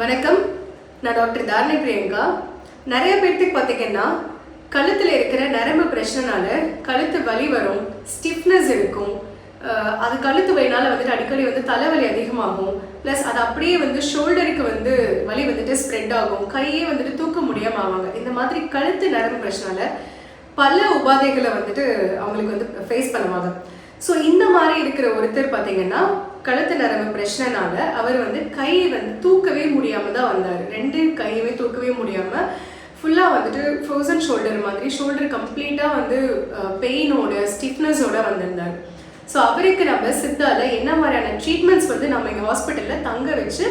வணக்கம். நான் டாக்டர் தாரணி பிரியங்கா. நிறைய பேர்த்துக்கு பார்த்தீங்கன்னா கழுத்தில் இருக்கிற நரம்பு பிரச்சனைனால கழுத்து வலி வரும் ஸ்டிஃப்னஸ் இருக்கும். அது கழுத்து வலினால வந்துட்டு அடிக்கடி வந்து தலைவலி அதிகமாகும். ப்ளஸ் அது அப்படியே வந்து ஷோல்டருக்கு வந்து வலி வந்துட்டு ஸ்ப்ரெட் ஆகும். கையே வந்துட்டு தூக்க முடியாமல் ஆவாங்க. இந்த மாதிரி கழுத்து நரம்பு பிரச்சனால பல உபாதைகளை வந்துட்டு அவங்களுக்கு வந்து ஃபேஸ் பண்ணுவாங்க. ஸோ இந்த மாதிரி இருக்கிற ஒருத்தர் பார்த்தீங்கன்னா கழுத்து நரம்பு பிரச்சனைனால அவர் வந்து கை வந்து தூக்கவே முடியாம தான் வந்தார். ரெண்டு கையுமே தூக்கவே முடியாம ஃபுல்லாக வந்துட்டு ஃப்ரோசன் ஷோல்டர் மாதிரி ஷோல்டர் கம்ப்ளீட்டாக வந்து பெயினோட ஸ்டிஃப்னஸோட வந்திருந்தார். ஸோ அவருக்கு நம்ம சித்தால என்ன மாதிரியான ட்ரீட்மெண்ட்ஸ் வந்து நம்ம எங்கள் ஹாஸ்பிட்டலில் தங்க வச்சு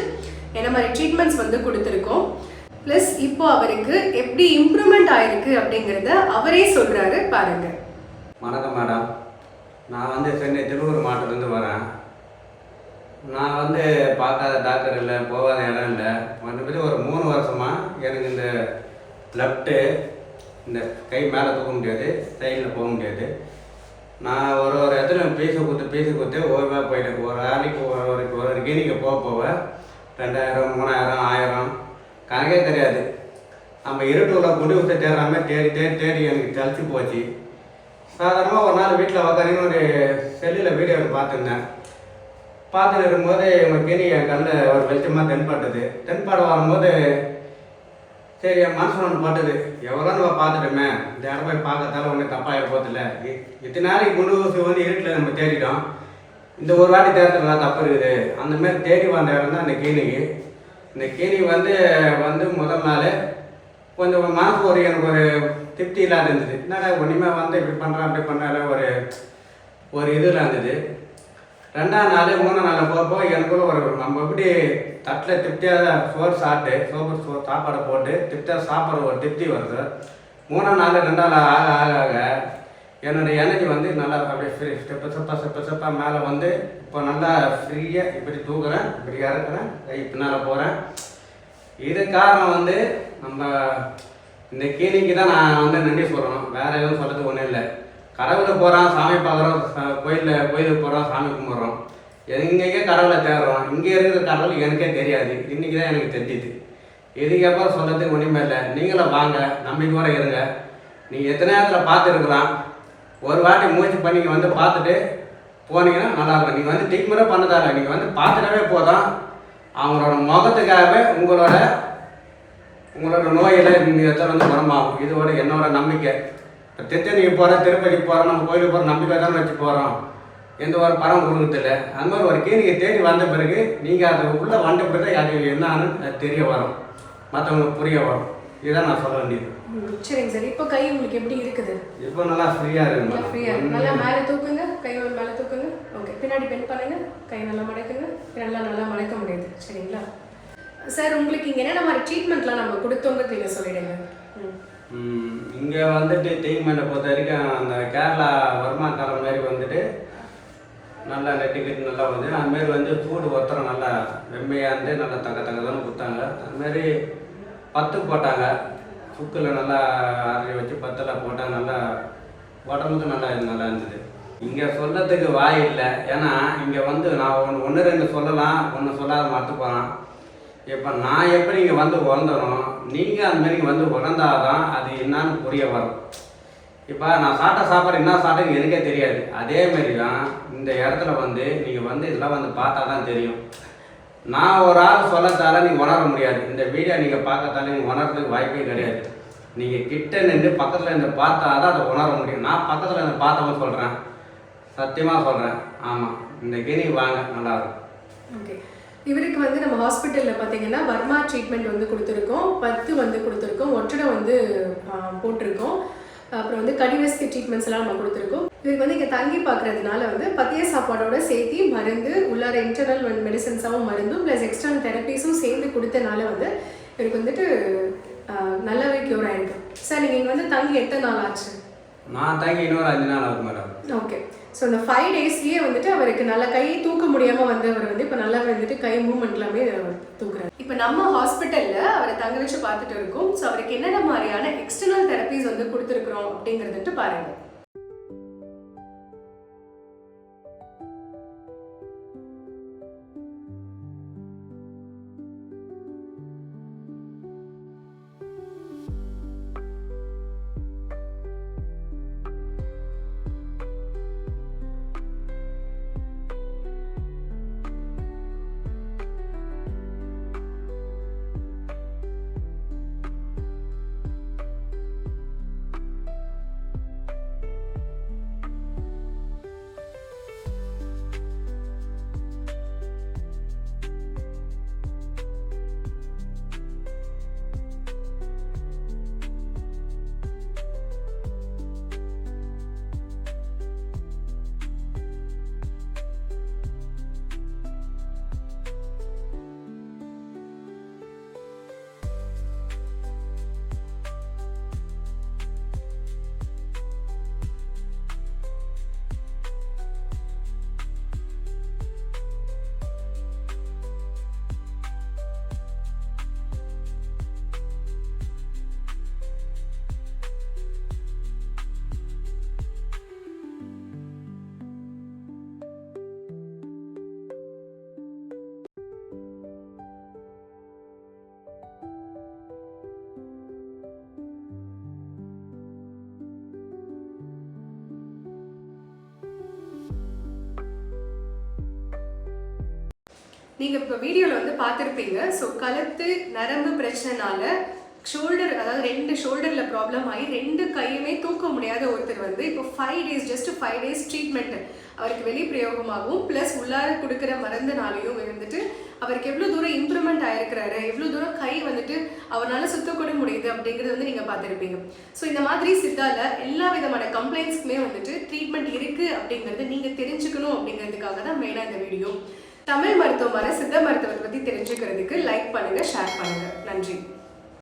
என்ன மாதிரி ட்ரீட்மெண்ட்ஸ் வந்து கொடுத்துருக்கோம். ப்ளஸ் இப்போ அவருக்கு எப்படி இம்ப்ரூவ்மெண்ட் ஆயிருக்கு அப்படிங்கிறத அவரே சொல்கிறாரு பாருங்க. வணக்கம் மேடம் நான் வந்து சென்னை திருவூர் மாவட்டத்துலேருந்து வரேன். நான் வந்து பார்க்காத டாக்டர் இல்லை போகாத இடம் இல்லை. மற்றபடி ஒரு மூணு வருஷமாக எனக்கு இந்த லெஃப்ட்டு இந்த கை மேலே தூக்க முடியாது சைடில் போக முடியாது. நான் ஒரு ஒரு இடத்துல பீஸை கொடுத்து பீஸை கொடுத்து ஓய்வாக போயிட்டேன். ஒரு நாளைக்கு ஒரு ஒரு ஒரு ஒரு கிளினிக்கு போக போக ரெண்டாயிரம் மூணாயிரம் ஆயிரம் கணக்கே தெரியாது. நம்ம இருட்டுக்குள்ள குடி ஊற்ற தேடுற தேடி தேடி தேடி எனக்கு தெளிச்சு போச்சு. சாதாரணமாக ஒரு நாள் வீட்டில் உட்காந்து ஒரு செல்லில் வீடியோ பார்த்துருந்தேன். பார்த்துட்டு இருக்கும்போது எங்கள் கிணி என் கண்ணில் ஒரு வெளிச்சமாக தென்பட்டது தென்பாடு வரும்போது சரி என் மனசு ஒன்று பட்டது. எவ்வளோ நம்ம பார்த்துட்டோமே. இந்த இடம் போய் பார்க்கறதால ஒன்றும் தப்பாக போதில்ல இத்தனை நாளைக்கு குண்டு ஊசி வந்து இருட்டில் நம்ம தேடிட்டோம். இந்த ஒரு வாட்டி தேடுறதுல தப்பு இருக்குது. அந்தமாரி தேடி வந்த இடம் தான் இந்த கிளினிக்கு. இந்த கிளினிக் வந்து வந்து முதல் நாள் கொஞ்சம் மனசு ஒரு எனக்கு ஒரு திருப்தி இல்லாத இருந்தது. என்னடா ஒன்றுமே வந்து இப்படி பண்ணுறான் அப்படி பண்ணுற ஒரு ஒரு இதில் இருந்தது. ரெண்டாம் நாள் மூணாம் நாள் போக போக எனக்குள்ள ஒரு நம்ம எப்படி தட்டில் திருப்தியாக சோறு சாப்பிட்டு சோப்பு சோ சாப்பாடை போட்டு திருப்தியாக சாப்பிட்ற ஒரு திருப்தி வருது. மூணாம் நாள் ரெண்டாம் நாள் ஆக ஆக ஆக என்னோடய எனர்ஜி வந்து நல்லா அப்படியே ஃப்ரீ ஸ்டெப்பு ஸ்டெப்பாக ஸ்டெப்பு ஸ்டெப்பாக மேலே வந்து இப்போ நல்லா ஃப்ரீயாக இப்படி தூக்குறேன் இப்படி இறக்குறேன் கை பின்னால் போகிறேன் இது காரணம் வந்து நம்ம இந்த கேள்விக்கு தான் நான் வந்து நன்றி சொல்லணும். வேற எதுவும் சொல்லுறது ஒன்றும் இல்லை. கடவுளை போகிறோம் சாமி பார்க்குறோம் கோயிலில் கோயிலுக்கு போகிறோம் சாமி கும்பிட்றோம். எங்கேயே கடவுளை தேடுறோம் இங்கே இருக்கிற கடவுள் எனக்கே தெரியாது. இன்னைக்கு தான் எனக்கு தெரிஞ்சுது. இதுக்கப்புறம் சொல்கிறதுக்கு ஒன்றுமே இல்லை. நீங்களும் வாங்க நம்பிக்கையோட இருங்க. நீங்கள் எத்தனை நேரத்தில் பார்த்துருக்கலாம்? ஒரு வாட்டி மூச்சு பண்ணி வந்து பார்த்துட்டு போனீங்கன்னா நல்லாயிருக்கும் நீங்கள் வந்து ட்ரீட்மெண்ட்டே பண்ணதால நீங்கள் வந்து பார்த்துட்டாவே போதும். அவங்களோட முகத்துக்காகவே உங்களோட உங்களோட நோயில் இந்த இடத்துல வந்து குணமாகும் இதோட என்னோட நம்பிக்கை. இப்போ திருத்தணிக்கு போகிறோம் திருப்பதிக்கு போகிறோம் நம்ம கோயிலுக்கு போகிற நம்பிக்கை தானே வச்சு போகிறோம் எந்த ஒரு பணம் கொடுக்கறதில்ல அந்த மாதிரி ஒரு கிளினிக்கை தேடி வந்த பிறகு நீங்கள் அது உள்ளே வந்த பிறகு அது என்னன்னு தெரிய வரும். மற்றவங்களுக்கு புரிய வரும். இதுதான் நான் சொல்ல வேண்டியது. சரிங்க சார். இப்போ கை உங்களுக்கு எப்படி இருக்குது? இப்போ நல்லா ஃப்ரீயாக இருக்கு நல்லா ஃப்ரீயா. நல்லா மேலே தூக்குங்க. கை ஒரு மேலே தூக்குங்க. ஓகே. பின்னாடி பெண்ட் பண்ணுங்க. கை நல்லா மடக்குங்க. நல்லா நல்லா மடக்க முடியுது. சரிங்களா? சார் உங்களுக்கு இங்கே என்னென்ன மாதிரி ட்ரீட்மெண்ட்லாம் நம்ம கொடுத்தோங்கிறது நீங்கள் சொல்லிடுங்க. இங்கே வந்துட்டு ட்ரீட்மெண்ட்டை பொறுத்த வரைக்கும் அந்த கேரளா வர்மா காலம் மாதிரி வந்துட்டு நல்லா நெட்டிக்கிட்டு நல்லா வந்து அதுமாரி வந்து சூடு ஒத்தரம் நல்லா வெம்மையாக இருந்து நல்லா தக்க தக்கதான கொடுத்தாங்க. அதுமாரி பத்து போட்டாங்க. சுக்கில் நல்லா அரைய வச்சு பத்தெல்லாம் போட்டால் நல்லா உடம்புக்கு நல்லா நல்லா இருந்தது. இங்கே சொல்கிறதுக்கு வாய் இல்லை. ஏன்னா இங்கே வந்து நான் ஒன்று ஒன்று ரெண்டு சொல்லலாம் ஒன்று சொல்லாத மறுத்து போகிறான் இப்போ நான் எப்படி இங்கே வந்து உணர்ந்தனோ நீங்கள் அந்த மாதிரி இங்க வந்து உணர்ந்தாதான் அது என்னன்னு புரிய வரும். இப்போ நான் சாப்பிட்ட சாப்பாடு என்ன சாப்பிட்டேன்னு எனக்கே தெரியாது. அதே மாதிரி தான் இந்த இடத்துல வந்து நீங்கள் வந்து இதெல்லாம் வந்து பார்த்தா தான் தெரியும். நான் ஒரு ஆள் சொல்லத்தால நீங்கள் உணர முடியாது. இந்த வீடியோ நீங்கள் பார்க்கத்தால நீங்கள் உணர்றதுக்கு வாய்ப்பே கிடையாது. நீங்கள் கிட்ட நின்று பக்கத்தில் இருந்து பார்த்தா தான் அதை உணர முடியும். நான் பக்கத்தில் இருந்து பார்த்தவங்க சொல்கிறேன் சத்தியமாக சொல்கிறேன் ஆமாம் இந்த கிரி வாங்க நல்லாயிருக்கும் ஓகே. இவருக்கு வந்து நம்ம ஹாஸ்பிட்டலில் பார்த்தீங்கன்னா வர்மா ட்ரீட்மெண்ட் வந்து கொடுத்துருக்கோம் பத்து வந்து கொடுத்துருக்கோம் ஒற்றடை வந்து போட்டிருக்கோம். அப்புறம் வந்து கடிவஸ்தி ட்ரீட்மெண்ட்ஸ் எல்லாம் நம்ம கொடுத்துருக்கோம். இவருக்கு வந்து இங்கே தங்கி பார்க்குறதுனால வந்து பத்திய சாப்பாடோட சேர்த்து மருந்து உள்ளார இன்டர்னல் மெடிசன்ஸாகவும் மருந்தும் ப்ளஸ் எக்ஸ்டர்னல் தெரப்பீஸும் சேர்ந்து கொடுத்தனால வந்து இவருக்கு வந்துட்டு நல்லாவே க்யூர் ஆயிருக்கு. சார் நீங்கள் இங்கே வந்து தங்கி எத்தனை நாள் ஆச்சு? நான் தங்கி இன்னொரு அஞ்சு நாள் ஆகும் மேடம் ஓகே ஸோ இந்த ஃபைவ் டேஸ்லயே வந்துட்டு அவருக்கு நல்ல கை தூக்க முடியாம வந்தவர் வந்து இப்போ நல்லா வந்துட்டு கை மூவ்மெண்ட் எல்லாமே தூக்குறாரு. இப்போ நம்ம ஹாஸ்பிட்டலில் அவரை தங்க வச்சு பார்த்துட்டு இருக்கோம். ஸோ அவருக்கு என்னென்ன மாதிரியான எக்ஸ்டர்னல் தெரப்பீஸ் வந்து கொடுத்துருக்குறோம் அப்படிங்கிறதுட்டு பாருங்க. நீங்கள் இப்போ வீடியோவில் வந்து பார்த்துருப்பீங்க. ஸோ கழுத்து நரம்பு பிரச்சனைனால ஷோல்டர் அதாவது ரெண்டு ஷோல்டரில் ப்ராப்ளம் ஆகி ரெண்டு கையுமே தூக்க முடியாத ஒருத்தர் வந்து இப்போ five days just five days treatment அவருக்கு வெளி பிரயோகமாகவும் ப்ளஸ் உள்ளார கொடுக்குற மருந்துனாலையும் இருந்துட்டு அவருக்கு எவ்வளோ தூரம் இம்ப்ரூவ்மெண்ட் ஆயிருக்கிறாரு எவ்வளோ தூரம் கை வந்துட்டு அவரால் சுத்தக்கூட முடியுது அப்படிங்கிறது வந்து நீங்கள் பார்த்துருப்பீங்க. ஸோ இந்த மாதிரி சித்தால எல்லா விதமான கம்ப்ளைண்ட்ஸ்க்குமே வந்துட்டு ட்ரீட்மெண்ட் இருக்குது அப்படிங்கிறது நீங்கள் தெரிஞ்சுக்கணும் அப்படிங்கிறதுக்காக தான் மெயினாக இந்த வீடியோ தமிழ் மருத்துவமான சித்த மருத்துவத்தை பற்றி தெரிஞ்சுக்கிறதுக்கு லைக் பண்ணுங்கள் ஷேர் பண்ணுங்கள் நன்றி.